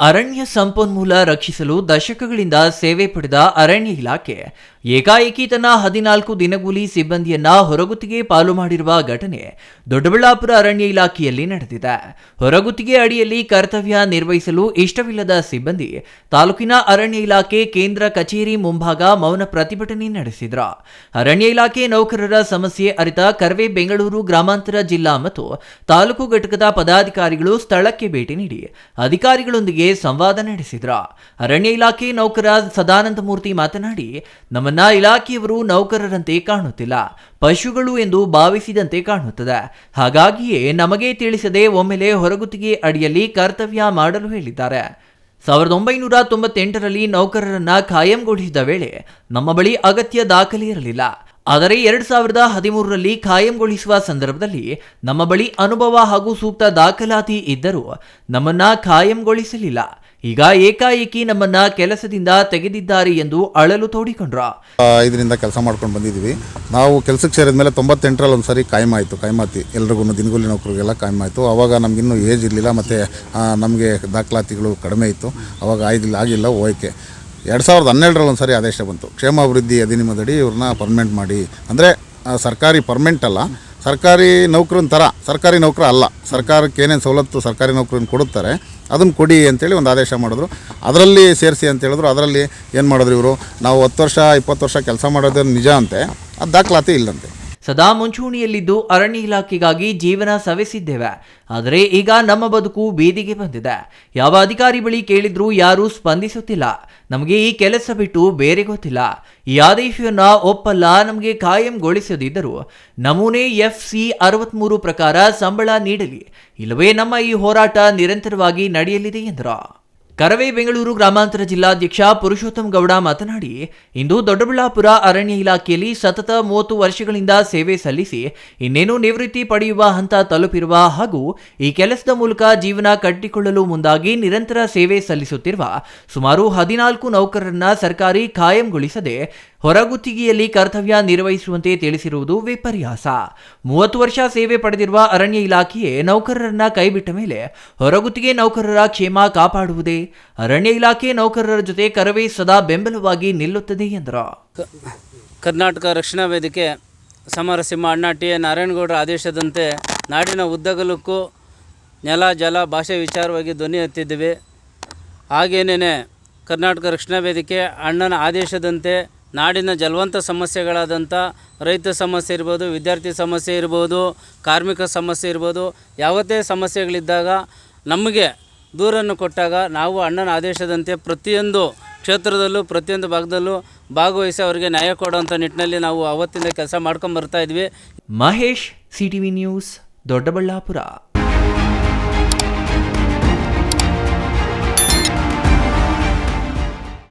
ಅರಣ್ಯ ಸಂಪನ್ಮೂಲ ರಕ್ಷಿಸಲು ದಶಕಗಳಿಂದ ಸೇವೆ ಪಡೆದ ಅರಣ್ಯ ಇಲಾಖೆ ಏಕಾಏಕಿ ತನ್ನ ಹದಿನಾಲ್ಕು ದಿನಗೂಲಿ ಸಿಬ್ಬಂದಿಯನ್ನ ಹೊರಗುತ್ತಿಗೆ ಪಾಲು ಮಾಡಿರುವ ಘಟನೆ ದೊಡ್ಡಬಳ್ಳಾಪುರ ಅರಣ್ಯ ಇಲಾಖೆಯಲ್ಲಿ ನಡೆದಿದೆ. ಹೊರಗುತ್ತಿಗೆ ಅಡಿಯಲ್ಲಿ ಕರ್ತವ್ಯ ನಿರ್ವಹಿಸಲು ಇಷ್ಟವಿಲ್ಲದ ಸಿಬ್ಬಂದಿ ತಾಲೂಕಿನ ಅರಣ್ಯ ಇಲಾಖೆ ಕೇಂದ್ರ ಕಚೇರಿ ಮುಂಭಾಗ ಮೌನ ಪ್ರತಿಭಟನೆ ನಡೆಸಿದ್ರು. ಅರಣ್ಯ ಇಲಾಖೆ ನೌಕರರ ಸಮಸ್ಯೆ ಅರಿತ ಕರ್ವೆ ಬೆಂಗಳೂರು ಗ್ರಾಮಾಂತರ ಜಿಲ್ಲಾ ಮತ್ತು ತಾಲೂಕು ಘಟಕದ ಪದಾಧಿಕಾರಿಗಳು ಸ್ಥಳಕ್ಕೆ ಭೇಟಿ ನೀಡಿ ಅಧಿಕಾರಿಗಳೊಂದಿಗೆ ಸಂವಾದ ನಡೆಸಿದ್ರ. ಅರಣ್ಯ ಇಲಾಖೆ ನೌಕರ ಸದಾನಂದ ಮೂರ್ತಿ ಮಾತನಾಡಿ, ನಮ್ಮನ್ನ ಇಲಾಖೆಯವರು ನೌಕರರಂತೆ ಕಾಣುತ್ತಿಲ್ಲ. ಪಶುಗಳು ಎಂದು ಭಾವಿಸಿದಂತೆ ಕಾಣುತ್ತದೆ. ಹಾಗಾಗಿಯೇ ನಮಗೆ ತಿಳಿಸದೆ ಒಮ್ಮೆಲೆ ಹೊರಗುತ್ತಿಗೆ ಅಡಿಯಲ್ಲಿ ಕರ್ತವ್ಯ ಮಾಡಲು ಹೇಳಿದ್ದಾರೆ. ಸಾವಿರದ ಒಂಬೈನೂರ ತೊಂಬತ್ತೆಂಟರಲ್ಲಿ ನೌಕರರನ್ನ ಖಾಯಂಗೊಳಿಸಿದ ವೇಳೆ ನಮ್ಮ ಬಳಿ ಅಗತ್ಯ ದಾಖಲೆ ಇರಲಿಲ್ಲ. ಆದರೆ ಎರಡ್ ಸಾವಿರದ ಹದಿಮೂರರಲ್ಲಿ ಖಾಯಂಗೊಳಿಸುವ ಸಂದರ್ಭದಲ್ಲಿ ನಮ್ಮ ಬಳಿ ಅನುಭವ ಹಾಗೂ ಸೂಕ್ತ ದಾಖಲಾತಿ ಇದ್ದರೂ ನಮ್ಮನ್ನ ಖಾಯಂಗೊಳಿಸಲಿಲ್ಲ. ಈಗ ಏಕಾಏಕಿ ನಮ್ಮನ್ನ ಕೆಲಸದಿಂದ ತೆಗೆದಿದ್ದಾರೆ ಎಂದು ಅಳಲು ತೋಡಿಕೊಂಡ್ರ. ಇದರಿಂದ ಕೆಲಸ ಮಾಡ್ಕೊಂಡು ಬಂದಿದ್ದೀವಿ. ನಾವು ಕೆಲಸಕ್ಕೆ ಸೇರಿದ ಮೇಲೆ ತೊಂಬತ್ತೆಂಟರಲ್ಲಿ ಒಂದು ಸರಿ ಕಾಯಂ ಆಯಿತು. ಕಾಯಮಾತಿ ಎಲ್ರಿಗೂ ದಿನಗೂಲಿ ನೌಕರಿಗೆಲ್ಲ ಕಾಯಂ ಆಯಿತು. ಅವಾಗ ನಮಗಿನ್ನೂ ಏಜ್ ಇರಲಿಲ್ಲ, ಮತ್ತು ನಮಗೆ ದಾಖಲಾತಿಗಳು ಕಡಿಮೆ ಇತ್ತು. ಅವಾಗ ಆಗಿಲ್ಲ ಆಗಿಲ್ಲ ಹೋಯ್ಕೆ ಎರಡು ಸಾವಿರದ ಹನ್ನೆರಡರಲ್ಲಿ ಒಂದು ಸಾರಿ ಆದೇಶ ಬಂತು. ಕ್ಷೇಮಾಭಿವೃದ್ಧಿ ಅಧಿನಿಯಮದಡಿ ಇವ್ರನ್ನ ಪರ್ಮನೆಂಟ್ ಮಾಡಿ. ಅಂದರೆ ಸರ್ಕಾರಿ ಪರ್ಮನೆಂಟ್ ಅಲ್ಲ, ಸರ್ಕಾರಿ ನೌಕರನ ಥರ ಸರ್ಕಾರಿ ನೌಕರ ಅಲ್ಲ, ಸರ್ಕಾರಕ್ಕೆ ಏನೇನು ಸವಲತ್ತು ಸರ್ಕಾರಿ ನೌಕರನ್ನ ಕೊಡುತ್ತಾರೆ ಅದನ್ನು ಕೊಡಿ ಅಂತೇಳಿ ಒಂದು ಆದೇಶ ಮಾಡಿದ್ರು. ಅದರಲ್ಲಿ ಸೇರಿಸಿ ಅಂತ ಹೇಳಿದ್ರು. ಅದರಲ್ಲಿ ಏನು ಮಾಡಿದ್ರು ಇವರು? ನಾವು ಹತ್ತು ವರ್ಷ, ಇಪ್ಪತ್ತು ವರ್ಷ ಕೆಲಸ ಮಾಡೋದನ್ನು ನಿಜ ಅಂತೆ, ಅದು ದಾಖಲಾತಿ ಇಲ್ಲಂತೆ. ಸದಾ ಮುಂಚೂಣಿಯಲ್ಲಿದ್ದು ಅರಣ್ಯ ಇಲಾಖೆಗಾಗಿ ಜೀವನ ಸವೆಸಿದ್ದೇವೆ. ಆದರೆ ಈಗ ನಮ್ಮ ಬದುಕು ಬೀದಿಗೆ ಬಂದಿದೆ. ಯಾವ ಅಧಿಕಾರಿ ಬಳಿ ಕೇಳಿದ್ರೂ ಯಾರೂ ಸ್ಪಂದಿಸುತ್ತಿಲ್ಲ. ನಮಗೆ ಈ ಕೆಲಸ ಬಿಟ್ಟು ಬೇರೆ ಗೊತ್ತಿಲ್ಲ. ಈ ಆದೇಶವನ್ನ ಒಪ್ಪಲ್ಲ, ನಮಗೆ ಕಾಯಂಗೊಳಿಸದಿದ್ದರೂ ನಮೂನೆ ಎಫ್ ಸಿ ಅರವತ್ಮೂರು ಪ್ರಕಾರ ಸಂಬಳ ನೀಡಲಿ. ಇಲ್ಲವೇ ನಮ್ಮ ಈ ಹೋರಾಟ ನಿರಂತರವಾಗಿ ನಡೆಯಲಿದೆ ಎಂದರು. ಕರವೇ ಬೆಂಗಳೂರು ಗ್ರಾಮಾಂತರ ಜಿಲ್ಲಾಧ್ಯಕ್ಷ ಪುರುಷೋತ್ತಮ್ ಗೌಡ ಮಾತನಾಡಿ, ಇಂದು ದೊಡ್ಡಬಳ್ಳಾಪುರ ಅರಣ್ಯ ಇಲಾಖೆಯಲ್ಲಿ ಸತತ ಮೂವತ್ತು ವರ್ಷಗಳಿಂದ ಸೇವೆ ಸಲ್ಲಿಸಿ, ಇನ್ನೇನು ನಿವೃತ್ತಿ ಪಡೆಯುವ ಹಂತ ತಲುಪಿರುವ ಹಾಗೂ ಈ ಕೆಲಸದ ಮೂಲಕ ಜೀವನ ಕಟ್ಟಿಕೊಳ್ಳಲು ಮುಂದಾಗಿ ನಿರಂತರ ಸೇವೆ ಸಲ್ಲಿಸುತ್ತಿರುವ ಸುಮಾರು ಹದಿನಾಲ್ಕು ನೌಕರರನ್ನ ಸರ್ಕಾರಿ ಖಾಯಂಗೊಳಿಸದೆ ಹೊರಗುತ್ತಿಗೆಯಲ್ಲಿ ಕರ್ತವ್ಯ ನಿರ್ವಹಿಸುವಂತೆ ತಿಳಿಸಿರುವುದು ವಿಪರ್ಯಾಸ. ಮೂವತ್ತು ವರ್ಷ ಸೇವೆ ಪಡೆದಿರುವ ಅರಣ್ಯ ಇಲಾಖೆಯೇ ನೌಕರರನ್ನ ಕೈಬಿಟ್ಟ ಮೇಲೆ ಹೊರಗುತ್ತಿಗೆ ನೌಕರರ ಕ್ಷೇಮ ಕಾಪಾಡುವುದೇ? ಅರಣ್ಯ ಇಲಾಖೆ ನೌಕರರ ಜೊತೆ ಕರವೇ ಸದಾ ಬೆಂಬಲವಾಗಿ ನಿಲ್ಲುತ್ತದೆ ಎಂದರು. ಕರ್ನಾಟಕ ರಕ್ಷಣಾ ವೇದಿಕೆ ಸಮರಸಿಂಹ ಅಣ್ಣಾ ಟಿ ಎ ನಾರಾಯಣಗೌಡರ ಆದೇಶದಂತೆ ನಾಡಿನ ಉದ್ದಗಲಕ್ಕೂ ನೆಲ, ಜಲ, ಭಾಷೆ ವಿಚಾರವಾಗಿ ಧ್ವನಿ ಎತ್ತಿದ್ದೀವಿ. ಹಾಗೇನೇ ಕರ್ನಾಟಕ ರಕ್ಷಣಾ ವೇದಿಕೆ ಅಣ್ಣನ ಆದೇಶದಂತೆ ನಾಡಿನ ಜಲವಂತ ಸಮಸ್ಯೆಗಳಾದಂಥ ರೈತ ಸಮಸ್ಯೆ ಇರ್ಬೋದು, ವಿದ್ಯಾರ್ಥಿ ಸಮಸ್ಯೆ ಇರ್ಬೋದು, ಕಾರ್ಮಿಕ ಸಮಸ್ಯೆ ಇರ್ಬೋದು, ಯಾವತ್ತೇ ಸಮಸ್ಯೆಗಳಿದ್ದಾಗ ನಮಗೆ ದೂರನ್ನು ಕೊಟ್ಟಾಗ ನಾವು ಅಣ್ಣನ ಆದೇಶದಂತೆ ಪ್ರತಿಯೊಂದು ಕ್ಷೇತ್ರದಲ್ಲೂ, ಪ್ರತಿಯೊಂದು ಭಾಗದಲ್ಲೂ ಭಾಗವಹಿಸಿ ಅವರಿಗೆ ನ್ಯಾಯ ಕೊಡುವಂಥ ನಿಟ್ಟಿನಲ್ಲಿ ನಾವು ಅವತ್ತಿಂದ ಕೆಲಸ ಮಾಡ್ಕೊಂಡು ಬರ್ತಾ ಇದ್ವಿ. Mahesh V News, Doddaballapura.